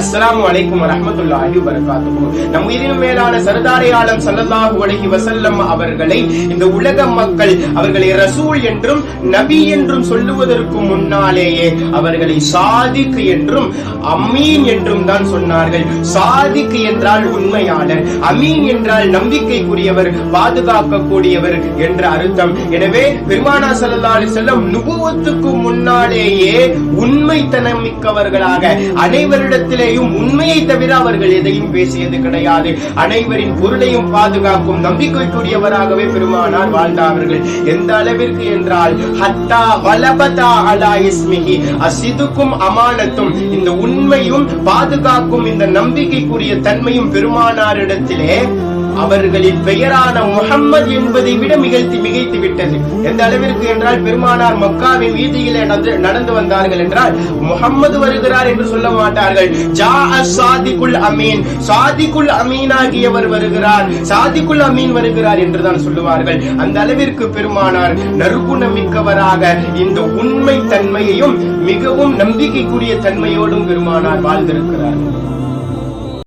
அஸ்ஸலாமு அலைக்கும் வரமத்துல்லாஹி வரகாத்துக்கும் நம் உயிரின் மேலான சரதாரையாளம் சல்லல்லாஹு அலஹி வசல்லம் அவர்களை இந்த உலக மக்கள் அவர்களை ரசூல் என்றும் நபி என்றும் சொல்லுவதற்கு முன்னாலேயே அவர்களை சாதிக் என்றும் அமீன் என்றும் தான் சொன்னார்கள். சாதிக் என்றால் உண்மையாளர் அமீன் என்றால் நம்பிக்கைக்குரியவர் பாதுகாக்கக்கூடியவர் என்ற அர்த்தம். எனவே பெருமானா ஸல்லல்லாஹு அலைஹி வஸல்லம் நுபுவத்துக்கு முன்னாலேயே உண்மைத்தனம் மிக்கவர்களாக அனைவரிடத்திலேயும் உண்மையை தவிர அவர்கள் எதையும் பேசியது கிடையாது. அனைவரின் பொருளையும் பாதுகாக்கும் நம்பிக்கைக்குரியவராகவே பெருமானார் வாழ்ந்தார்கள். எந்த அளவிற்கு என்றால் ஹத்தா வலபதா அலா இஸ்மிஹி அசிதுக்கும் அமானத்தும் இந்த உண்மையும் பாதுகாக்கும் இந்த நம்பிக்கைக்குரிய தன்மையும் பெருமானாரிடத்திலே அவர்களின் பெயரான முகம்மது என்பதை விட மிகைத்து மிகைத்து விட்டது. எந்த அளவிற்கு என்றால் பெருமானார் மக்காவின் வீதியிலே நடந்து- வந்தார்கள் என்றால் முகம்மது வருகிறார் என்று சொல்ல மாட்டார்கள். ஜா சாதிக்குல் அமீன். சாதிக்குல் அமீனாகியவர் வருகிறார். சாதிக்குல் அமீன் வருகிறார் என்றுதான் சொல்லுவார்கள். அந்த அளவிற்கு பெருமானார் நற்குணமிக்கவராக இந்த உண்மை தன்மையையும் மிகவும் நம்பிக்கைக்குரிய தன்மையோடும் பெருமானார் வாழ்ந்திருக்கிறார்.